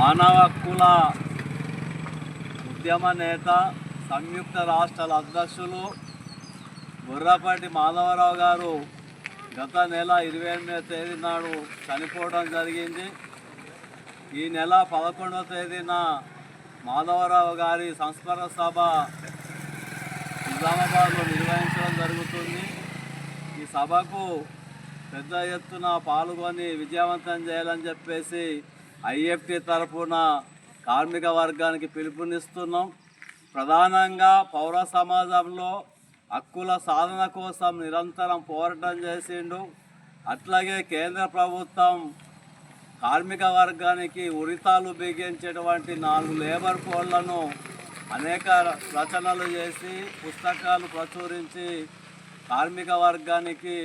మానవ హక్కుల ఉద్యమ నేత సంయుక్త రాష్ట్రాల అధ్యక్షులు బుర్రపాటి మాధవరావు గారు గత నెల ఇరవై ఎనిమిదవ తేదీ నాడు చనిపోవడం జరిగింది. ఈ నెల పదకొండవ తేదీన మాధవరావు గారి సంస్మరణ సభ నిజామాబాద్లో నిర్వహించడం జరుగుతుంది. ఈ సభకు పెద్ద ఎత్తున పాల్గొని విజయవంతం చేయాలని చెప్పేసి ఐఎఫ్టి తరఫున కార్మిక వర్గానికి పిలుపునిస్తున్నాం. ప్రధానంగా పౌర సమాజంలో హక్కుల సాధన కోసం నిరంతరం పోరాటం చేసిండు. అట్లాగే కేంద్ర ప్రభుత్వం కార్మిక వర్గానికి ఉరితాలు బిగించేటువంటి నాలుగు లేబర్ కోడ్లను అనేక రచనలు చేసి పుస్తకాలు ప్రచురించి కార్మిక వర్గానికి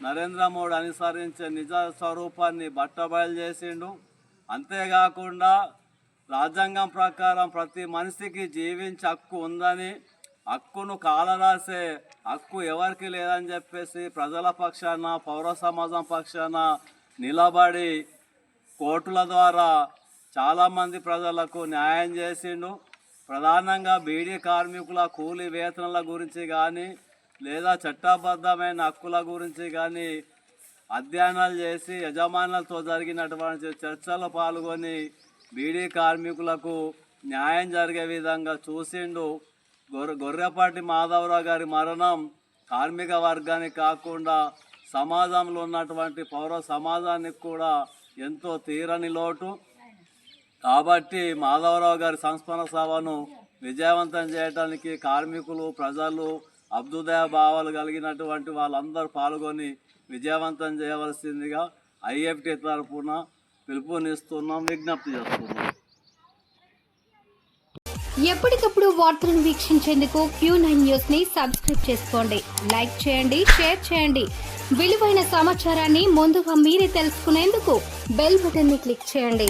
నరేంద్ర మోడీ అనుసరించే నిజ స్వరూపాన్ని బట్టబయలు చేసిండు. అంతేకాకుండా రాజ్యాంగం ప్రకారం ప్రతి మనిషికి జీవించే హక్కు ఉందని హక్కును కాలరాసే హక్కు ఎవరికి లేదని చెప్పేసి ప్రజల పక్షాన పౌర సమాజం పక్షాన నిలబడి కోర్టుల ద్వారా చాలామంది ప్రజలకు న్యాయం చేసిండు. ప్రధానంగా బీడీ కార్మికుల కూలి వేతనాల గురించి కానీ లేదా చట్టబద్ధమైన హక్కుల గురించి కానీ అధ్యయనాలు చేసి యజమానులతో జరిగినటువంటి చర్చలో పాల్గొని బీడీ కార్మికులకు న్యాయం జరిగే విధంగా చూసిండు. గొర్రె గొర్రెపాటి మాధవరావు గారి మరణం కార్మిక వర్గానికి కాకుండా సమాజంలో ఉన్నటువంటి పౌర సమాజానికి కూడా ఎంతో తీరని లోటు. కాబట్టి మాధవరావు గారి సంస్మరణ సభను విజయవంతం చేయడానికి కార్మికులు ప్రజలు అభ్యుదయ భావాలు కలిగినటువంటి వాళ్ళందరూ పాల్గొని విజయవంతం చేయవలసిందిగా ఐఎఫ్టీ తరఫున పిలుపునిస్తున్నాం విజ్ఞప్తి చేస్తున్నాం. ఎప్పటికప్పుడు వార్తలను వీక్షించేందుకు క్యూ నైన్ న్యూస్ని సబ్స్క్రైబ్ చేసుకోండి. లైక్ చేయండి షేర్ చేయండి. విలువైన సమాచారాన్ని ముందుగా మీరే తెలుసుకునేందుకు బెల్ బటన్ని క్లిక్ చేయండి.